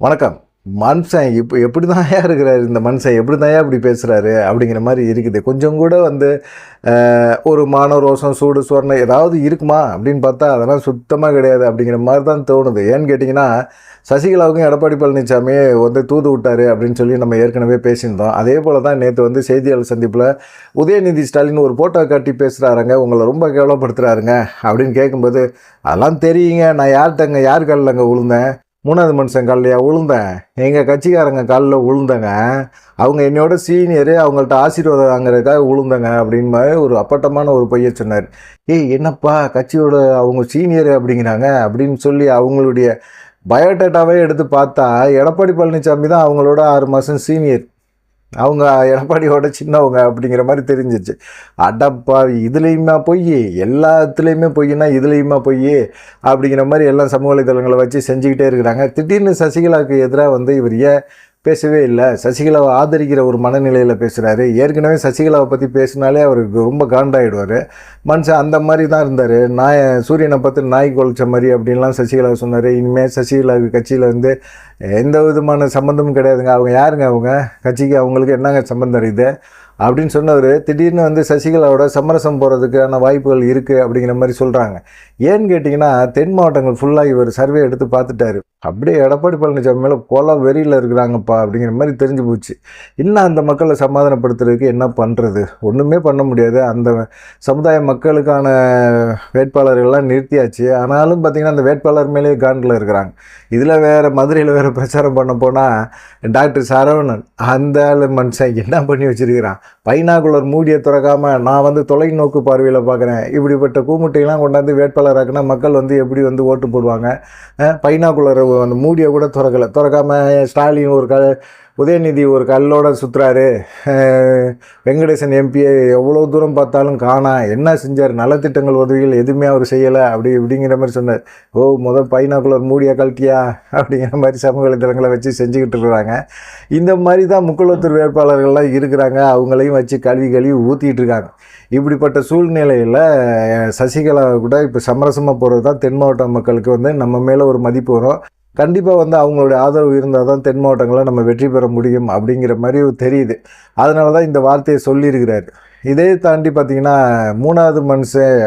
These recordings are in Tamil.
வணக்கம். மனுஷன் இப்போ எப்படி தான் இருக்கிறாரு? இந்த மனுஷன் எப்படி தான் இப்படி பேசுகிறாரு அப்படிங்கிற மாதிரி இருக்குது. கொஞ்சம் கூட வந்து ஒரு மான ரோசம் சூடு சுவர்ணம் ஏதாவது இருக்குமா? அப்படின்னு பார்த்தா அதெல்லாம் சுத்தமாக கிடையாது அப்படிங்கிற மாதிரி தான் தோணுது. ஏன்னு கேட்டிங்கன்னா சசிகலாவுக்கும் எடப்பாடி பழனிசாமி வந்து தூது விட்டாரு அப்படின்னு சொல்லி நம்ம ஏற்கனவே பேசியிருந்தோம். அதே போல் தான் நேற்று வந்து செய்தியாளர் சந்திப்பில் உதயநிதி ஸ்டாலின் ஒரு போட்டோ காட்டி பேசுகிறாருங்க உங்களை ரொம்ப கேவலப்படுத்துகிறாருங்க அப்படின்னு கேட்கும்போது அதெல்லாம் தெரியுங்க. நான் யார்கிட்டங்க யார் காலிலங்க விழுந்தேன் மூணாவது மனுஷன் காலிலையா விழுந்தேன் எங்கள் கட்சிக்காரங்க காலில் விழுந்தேங்க அவங்க என்னோட சீனியரு அவங்கள்ட்ட ஆசீர்வாதம் வாங்குறதுக்காக விழுந்தங்க அப்படின்னு மாதிரி ஒரு அப்பட்டமான ஒரு பையன் சொன்னார். ஏய் என்னப்பா கட்சியோட அவங்க சீனியர் அப்படிங்கிறாங்க அப்படின்னு சொல்லி அவங்களுடைய பயோடேட்டாவே எடுத்து பார்த்தா எடப்பாடி பழனிசாமி தான் அவங்களோட ஆறு மாதம் சீனியர். அவங்க எடப்பாடியோட சின்னவங்க அப்படிங்கிற மாதிரி தெரிஞ்சிச்சு. அடப்பா இதுலேயுமா பொய்? எல்லாத்துலேயுமே பொய்னா இதுலேயுமா பொய்? அப்படிங்கிற மாதிரி எல்லாம் சமூக வலைதளங்களை வச்சு செஞ்சுக்கிட்டே இருக்கிறாங்க. திடீர்னு சசிகலாவுக்கு எதிராக வந்து இவர் ஏன் பேசவே இல்லை. சசிகலாவை ஆதரிக்கிற ஒரு மனநிலையில் பேசுகிறாரு ஏற்கனவே சசிகலாவை பற்றி பேசினாலே அவருக்கு ரொம்ப காண்டாயிடுவார். மனுஷன் அந்த மாதிரி தான் இருந்தார். நாய் சூரியனை பார்த்து நாய் குலைச்ச மாதிரி அப்படின்லாம் சசிகலா சொன்னார். இனிமேல் சசிகலாவுக்கு கட்சியில் வந்து எந்த விதமான சம்மந்தமும் கிடையாதுங்க. அவங்க யாருங்க அவங்க? கட்சிக்கு அவங்களுக்கு என்னங்க சம்மந்தம் இருக்குது? அப்படின்னு சொன்னவர் திடீர்னு வந்து சசிகலாவோட சமரசம் போகிறதுக்கான வாய்ப்புகள் இருக்குது அப்படிங்கிற மாதிரி சொல்கிறாங்க ஏன்னு கேட்டிங்கன்னா தென் மாவட்டங்கள் ஃபுல்லாக இவர் சர்வே எடுத்து பார்த்துட்டாரு. அப்படியே எடப்பாடி பழனிசாமி மேலே கொலை வெறியில் இருக்கிறாங்கப்பா அப்படிங்கிற மாதிரி தெரிஞ்சு போச்சு. இன்னும் அந்த மக்களை சமாதானப்படுத்துறதுக்கு என்ன பண்ணுறது ஒன்றுமே பண்ண முடியாது. அந்த சமுதாய மக்களுக்கான வேட்பாளர்கள்லாம் நிறுத்தியாச்சு. ஆனாலும் பார்த்திங்கன்னா அந்த வேட்பாளர் மேலேயே காண்டில் இருக்கிறாங்க. இதில் வேறு மதுரையில் வேறு பிரச்சாரம் பண்ண போனால் டாக்டர் சரவணன் அந்த ஆள் மனுஷன் என்ன பண்ணி வச்சிருக்கிறான்? பைனாகுலர் மூடியை திறக்காமல் நான் வந்து தொலைநோக்கு பார்வையில் பார்க்குறேன். இப்படிப்பட்ட கூமுட்டையெல்லாம் கொண்டாந்து வேட்பாளராக்குனா மக்கள் வந்து எப்படி வந்து ஓட்டு போடுவாங்க? பைனாகுலர் அந்த மூடியை கூட திறக்கலை. திறக்காம ஸ்டாலின் ஒரு க உதயநிதி ஒரு கல்லோட சுற்றுறாரு வெங்கடேசன் எம்பியை எவ்வளோ தூரம் பார்த்தாலும் காணா என்ன செஞ்சார் நலத்திட்டங்கள் உதவிகள் எதுவுமே அவர் செய்யலை அப்படி இப்படிங்கிற மாதிரி சொன்னார். ஓ முதல் பைனாக்குலர் மூடியா கழட்டியா அப்படிங்கிற மாதிரி சமூக வலைதளங்களை வச்சு செஞ்சுக்கிட்டு இருக்கிறாங்க. இந்த மாதிரி தான் முக்குளத்தூர் வேட்பாளர்கள்லாம் இருக்கிறாங்க. அவங்களையும் வச்சு கழுவி கழுவி ஊற்றிக்கிட்டு இருக்காங்க. இப்படிப்பட்ட சூழ்நிலையில் சசிகலா கூட இப்போ சமரசமாக போகிறது தான் தென் மாவட்ட மக்களுக்கு வந்து நம்ம மேலே ஒரு மதிப்பு வரும். கண்டிப்பாக வந்து அவங்களுடைய ஆதரவு இருந்தால் தான் தென் மாவட்டங்களில் நம்ம வெற்றி பெற முடியும் அப்படிங்கிற மாதிரி தெரியுது. அதனால தான் இந்த வார்த்தையை சொல்லியிருக்கிறார். இதே தாண்டி பார்த்திங்கன்னா மூணாவது மனுஷன்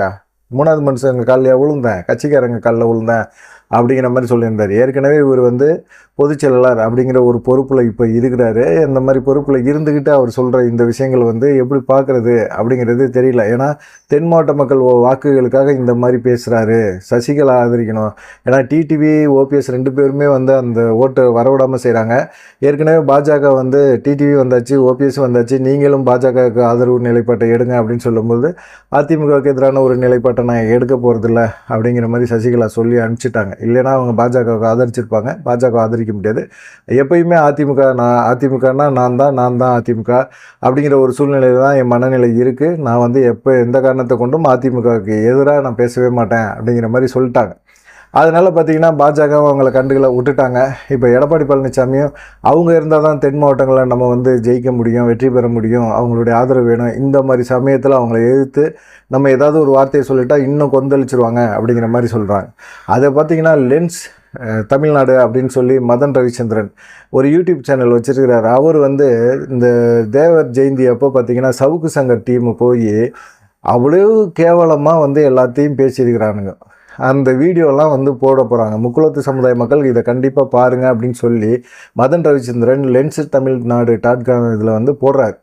மூணாவது மனுஷங்க காலையில் விழுந்தேன் கட்சிக்காரங்க காலில் விழுந்தேன் அப்படிங்கிற மாதிரி சொல்லியிருந்தார். ஏற்கனவே இவர் வந்து பொதுச் செயலாளர் அப்படிங்கிற ஒரு பொறுப்பில் இப்போ இருக்கிறாரு. அந்த மாதிரி பொறுப்பில் இருந்துக்கிட்டு அவர் சொல்கிற இந்த விஷயங்கள் வந்து எப்படி பார்க்குறது அப்படிங்கிறது தெரியல. ஏன்னா தென் மாவட்ட மக்கள் ஓ- வாக்குகளுக்காக இந்த மாதிரி பேசுகிறாரு சசிகலா ஆதரிக்கணும். ஏன்னா டிடிவி ஓபிஎஸ் ரெண்டு பேருமே வந்து அந்த ஓட்டை வரவிடாமல் செய்கிறாங்க ஏற்கனவே பாஜக வந்து டிடிவி வந்தாச்சு ஓபிஎஸ் வந்தாச்சு. நீங்களும் பாஜகவுக்கு ஆதரவு நிலைப்பாட்டை எடுங்க அப்படின்னு சொல்லும்போது அதிமுகவுக்கு எதிரான ஒரு நிலைப்பாட்டை நான் எடுக்க போகிறதில்ல அப்படிங்கிற மாதிரி சசிகலா சொல்லி அனுப்பிச்சிட்டாங்க. இல்லைன்னா அவங்க பாஜகவுக்கு ஆதரிச்சிருப்பாங்க. பாஜக ஆதரிக்க முடியாது. எப்பயுமே அதிமுக நான் அதிமுகனா நான் தான் நான் தான் அதிமுக அப்படிங்கிற ஒரு சூழ்நிலையில் தான் என் மனநிலை இருக்குது நான் வந்து எப்போ எந்த காரணத்தை கொண்டும் அதிமுகவுக்கு எதிராக நான் பேசவே மாட்டேன் அப்படிங்கிற மாதிரி சொல்லிட்டாங்க. அதனால் பார்த்தீங்கன்னா பாஜக அவங்கள கண்டுகளை விட்டுட்டாங்க. இப்போ எடப்பாடி பழனிசாமியும் அவங்க இருந்தால் தான் தென் மாவட்டங்களில் நம்ம வந்து ஜெயிக்க முடியும் வெற்றி பெற முடியும் அவங்களுடைய ஆதரவு வேணும். இந்த மாதிரி சமயத்தில் அவங்கள எதிர்த்து நம்ம ஏதாவது ஒரு வார்த்தையை சொல்லிட்டா இன்னும் கொந்தளிச்சிருவாங்க அப்படிங்கிற மாதிரி சொல்கிறாங்க அதை பார்த்தீங்கன்னா லென்ஸ் தமிழ்நாடு அப்படின்னு சொல்லி மதன் ரவிச்சந்திரன் ஒரு யூடியூப் சேனல் வச்சுருக்கிறார். அவர் வந்து இந்த தேவர் ஜெயந்தி அப்போ பார்த்தீங்கன்னா சவுக்கு சங்கர் டீமு போய் அவ்வளோ கேவலமாக வந்து எல்லாத்தையும் பேசியிருக்கிறானுங்க. அந்த வீடியோலாம் வந்து போட போகிறாங்க முக்குளத்து சமுதாய மக்கள் இதை கண்டிப்பாக பாருங்கள் அப்படின்னு சொல்லி Madan Ravichandran lens Tamil Nadu dot com இதில் வந்து போடுறாரு.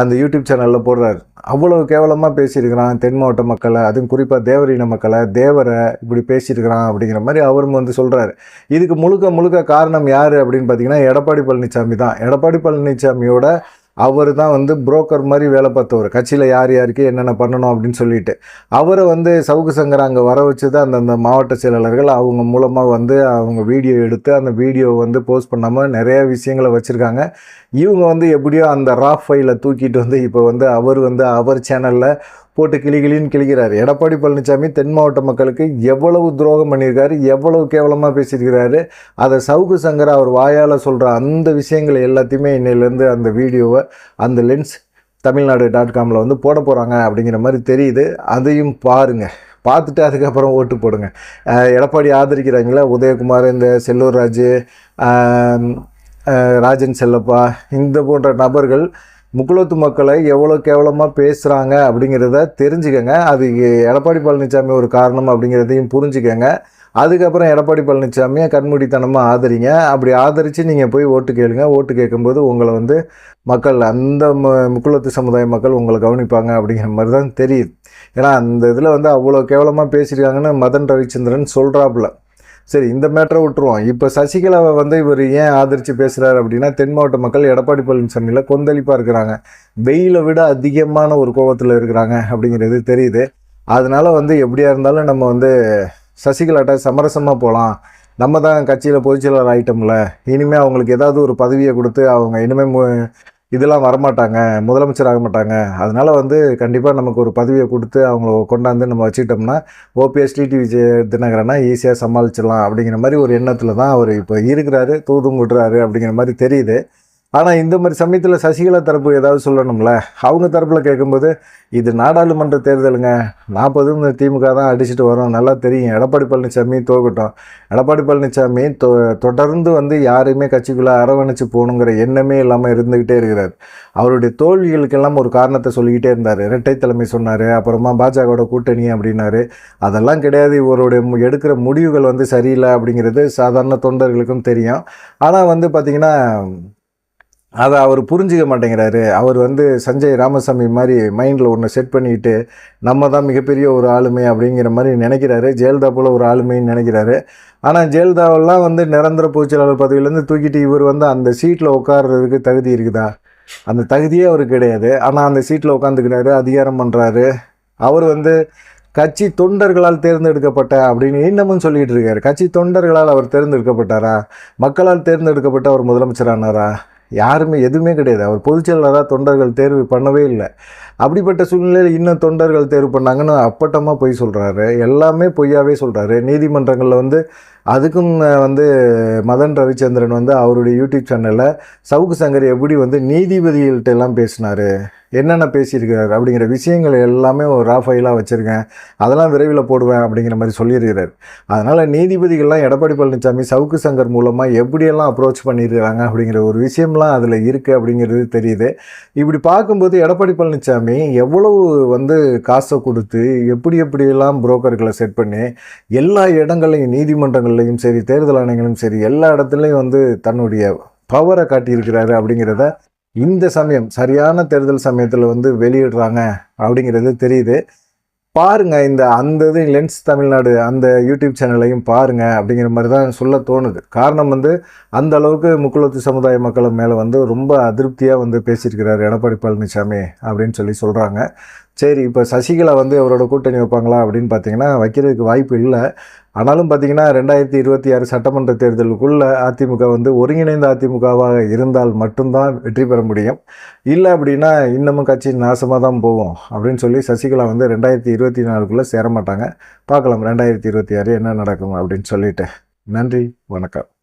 அந்த யூடியூப் சேனலில் போடுறாரு. அவ்வளோ கேவலமாக பேசியிருக்கிறான் தென் மாவட்ட மக்களை அதுவும் குறிப்பாக தேவரின மக்களை தேவரை இப்படி பேசியிருக்கிறான் அப்படிங்கிற மாதிரி அவரும் வந்து சொல்கிறாரு இதுக்கு முழுக்க முழுக்க காரணம் யார் அப்படின்னு பார்த்தீங்கன்னா எடப்பாடி பழனிசாமி தான். எடப்பாடி பழனிசாமியோட அவர் தான் வந்து புரோக்கர் மாதிரி வேலை பார்த்தவர். கட்சியில் யார் யாருக்கு என்னென்ன பண்ணணும் அப்படின்னு சொல்லிட்டு. அவரை வந்து சவுக்கு சங்கர் அங்கே வர வச்சு தான் அந்தந்த மாவட்ட செயலாளர்கள் அவங்க மூலமாக வந்து அவங்க வீடியோ எடுத்து அந்த வீடியோ வந்து போஸ்ட் பண்ணாமல் நிறைய விஷயங்களை வச்சுருக்காங்க. இவங்க வந்து எப்படியோ அந்த ராஃப் ஃபைலை தூக்கிட்டு வந்து இப்போ வந்து அவர் வந்து அவர் சேனலில் போட்டு கிளி கிளின்னு கிழிக்கிறார் எடப்பாடி பழனிசாமி தென் மாவட்ட மக்களுக்கு எவ்வளவு துரோகம் பண்ணியிருக்காரு எவ்வளவு கேவலமாக பேசியிருக்கிறாரு அதை சவுக்கு சங்கர் அவர் வாயால் சொல்கிற அந்த விஷயங்களை எல்லாத்தையுமே இன்னையிலேருந்து அந்த வீடியோவை அந்த லென்ஸ் தமிழ்நாடு டாட் காமில் வந்து போட போகிறாங்க அப்படிங்கிற மாதிரி தெரியுது. அதையும் பாருங்கள் பார்த்துட்டு அதுக்கப்புறம் ஓட்டு போடுங்க. எடப்பாடி ஆதரிக்கிறாங்களா உதயகுமார் இந்த செல்லூர் ராஜு ராஜன் செல்லப்பா இந்த போன்ற நபர்கள் முக்குளத்து மக்களை எவ்வளோ கேவலமாக பேசுகிறாங்க அப்படிங்கிறத தெரிஞ்சுக்கங்க. அது எடப்பாடி பழனிசாமி ஒரு காரணம் அப்படிங்கிறதையும் புரிஞ்சுக்கங்க. அதுக்கப்புறம் எடப்பாடி பழனிசாமியை கண்மூடித்தனமாக ஆதரிங்க. அப்படி ஆதரித்து நீங்கள் போய் ஓட்டு கேளுங்க. ஓட்டு கேட்கும்போது உங்களை வந்து மக்கள் அந்த ம முக்குளத்து சமுதாய மக்கள் உங்களை கவனிப்பாங்க அப்படிங்கிற மாதிரி தான் தெரியுது. ஏன்னா அந்த இதில் வந்து அவ்வளோ கேவலமாக பேசியிருக்காங்கன்னு மதன் ரவிச்சந்திரன் சொல்கிறாப்புல. சரி இந்த மேட்டரை விட்டுருவோம். இப்போ சசிகலாவை வந்து இவர் ஏன் ஆதரித்து பேசுகிறாரு அப்படின்னா தென் மாவட்ட மக்கள் எடப்பாடி பழனிசாமியில் கொந்தளிப்பாக இருக்கிறாங்க. வெயிலை விட அதிகமான ஒரு கோபத்தில் இருக்கிறாங்க அப்படிங்கிறது தெரியுது. அதனால் வந்து எப்படியா இருந்தாலும் நம்ம வந்து சசிகலாட்ட சமரசமாக போகலாம் நம்ம தான் கட்சியில் பொதுச்செயலாளர் ஆகிட்டோம்ல இனிமேல் அவங்களுக்கு ஏதாவது ஒரு பதவியை கொடுத்து அவங்க இனிமேல் இதெல்லாம் வரமாட்டாங்க முதலமைச்சர் ஆக மாட்டாங்க அதனால் வந்து கண்டிப்பாக நமக்கு ஒரு பதவியை கொடுத்து அவங்கள கொண்டாந்து நம்ம வச்சுக்கிட்டோம்னா ஓபிஎஸ் டிடிவி தினகரனா ஈஸியாக சமாளிச்சிடலாம் அப்படிங்கிற மாதிரி ஒரு எண்ணத்தில் தான் அவர் இப்போ இருக்கிறாரு தூதும் விடுறாரு அப்படிங்கிற மாதிரி தெரியுது. ஆனால் இந்த மாதிரி சமயத்தில் சசிகலா தரப்பு ஏதாவது சொல்லணும்ல? அவங்க தரப்பில் கேட்கும்போது இது நாடாளுமன்ற தேர்தலுங்க. நாற்பதும் திமுக தான் அடிச்சுட்டு வரோம். நல்லா தெரியும். எடப்பாடி பழனிசாமி தோக்கட்டும். எடப்பாடி பழனிசாமி தொ தொடர்ந்து வந்து யாரையுமே கட்சிக்குள்ளே அரவணைச்சு போகணுங்கிற எண்ணமே இல்லாமல் இருந்துக்கிட்டே இருக்கிறார். அவருடைய தோல்விகளுக்கெல்லாம் ஒரு காரணத்தை சொல்லிக்கிட்டே இருந்தார். இரட்டை தலைமை சொன்னார். அப்புறமா பாஜகவோட கூட்டணி அப்படின்னாரு. அதெல்லாம் கிடையாது. இவருடைய மு- எடுக்கிற முடிவுகள் வந்து சரியில்லை அப்படிங்கிறது சாதாரண தொண்டர்களுக்கும் தெரியும். ஆனால் வந்து பார்த்திங்கன்னா அதை அவர் புரிஞ்சிக்க மாட்டேங்கிறாரு. அவர் வந்து சஞ்சய் ராமசாமி மாதிரி மைண்டில் ஒன்று செட் பண்ணிக்கிட்டு நம்ம தான் மிகப்பெரிய ஒரு ஆளுமை அப்படிங்கிற மாதிரி நினைக்கிறாரு. ஜெயலலிதா போல் ஒரு ஆளுமைன்னு நினைக்கிறாரு. ஆனால் ஜெயலலிதாவெல்லாம் வந்து நிரந்தர பொதுச்செயலாளர் பதவியிலேருந்து தூக்கிட்டு இவர் வந்து அந்த சீட்டில் உட்கார்றதுக்கு தகுதி இருக்குதா? அந்த தகுதியே அவருக்கு கிடையாது. ஆனால் அந்த சீட்டில் உட்காந்துக்கிறாரு அதிகாரம் பண்ணுறாரு அவர் வந்து கட்சி தொண்டர்களால் தேர்ந்தெடுக்கப்பட்ட அப்படின்னு இன்னமும் சொல்லிகிட்டு இருக்காரு. கட்சி தொண்டர்களால் அவர் தேர்ந்தெடுக்கப்பட்டாரா? மக்களால் தேர்ந்தெடுக்கப்பட்ட அவர் முதலமைச்சரானாரா? யாருமே எதுவுமே கிடையாது. அவர் பொதுச்செயலாளராக தொண்டர்கள் தேர்வு பண்ணவே இல்லை. அப்படிப்பட்ட சூழ்நிலையில் இன்னும் தொண்டர்கள் தேர்வு பண்ணாங்கன்னு அப்பட்டமாக பொய் சொல்கிறாரு எல்லாமே பொய்யாவே சொல்கிறாரு நீதிமன்றங்களில் வந்து அதுக்கும் வந்து மதன் ரவிச்சந்திரன் வந்து அவருடைய யூடியூப் சேனலில் சவுக்கு சங்கர் எப்படி வந்து நீதிபதிகள்கிட்ட எல்லாம் பேசினாரு? என்னென்ன பேசியிருக்கிறார் அப்படிங்கிற விஷயங்கள் எல்லாமே ஒரு ரா ஃபைலாக வச்சுருக்கேன். அதெல்லாம் விரைவில் போடுவேன் அப்படிங்கிற மாதிரி சொல்லியிருக்கிறார். அதனால் நீதிபதிகள்லாம் எடப்பாடி பழனிசாமி சவுக்கு சங்கர் மூலமாக எப்படியெல்லாம் அப்ரோச் பண்ணியிருக்கிறாங்க அப்படிங்கிற ஒரு விஷயம்லாம் அதில் இருக்குது அப்படிங்கிறது தெரியுது. இப்படி பார்க்கும்போது எடப்பாடி பழனிசாமி எவ்வளவு வந்து காசை கொடுத்து எப்படி எப்படியெல்லாம் புரோக்கர்களை செட் பண்ணி எல்லா இடங்களையும் நீதிமன்றங்கள்லையும் சரி தேர்தல் ஆணையங்களும் சரி எல்லா இடத்துலையும் வந்து தன்னுடைய பவரை காட்டியிருக்கிறாரு அப்படிங்கிறத இந்த சமயம் சரியான தேர்தல் சமயத்தில் வந்து வெளியிடுறாங்க அப்படிங்கிறது தெரியுது. பாருங்கள் இந்த அந்த இது லென்ஸ் தமிழ்நாடு அந்த யூடியூப் சேனலையும் பாருங்கள் அப்படிங்கிற மாதிரி தான் சொல்ல தோணுது. காரணம் வந்து அந்த அளவுக்கு முக்குளத்து சமுதாய மக்கள் மேலே வந்து ரொம்ப அதிருப்தியாக வந்து பேசியிருக்கிறார் எடப்பாடி பழனிசாமி அப்படின்னு சொல்லி சொல்கிறாங்க சரி இப்போ சசிகலா வந்து அவரோட கூட்டணி வைப்பாங்களா அப்படின்னு பார்த்தீங்கன்னா வைக்கிறதுக்கு வாய்ப்பு இல்லை. ஆனாலும் பார்த்தீங்கன்னா ரெண்டாயிரத்தி இருபத்தி ஆறு சட்டமன்ற தேர்தலுக்குள்ளே அதிமுக வந்து ஒருங்கிணைந்த அதிமுகவாக இருந்தால் மட்டும்தான் வெற்றி பெற முடியும். இல்லை அப்படின்னா இன்னமும் கட்சி நாசமாக தான் போவோம் அப்படின்னு சொல்லி சசிகலா வந்து ரெண்டாயிரத்தி இருபத்தி நாலுக்குள்ளே சேர மாட்டாங்க பார்க்கலாம் ரெண்டாயிரத்தி இருபத்தி ஆறு என்ன நடக்கும் அப்படின்னு சொல்லிட்டு. நன்றி வணக்கம்.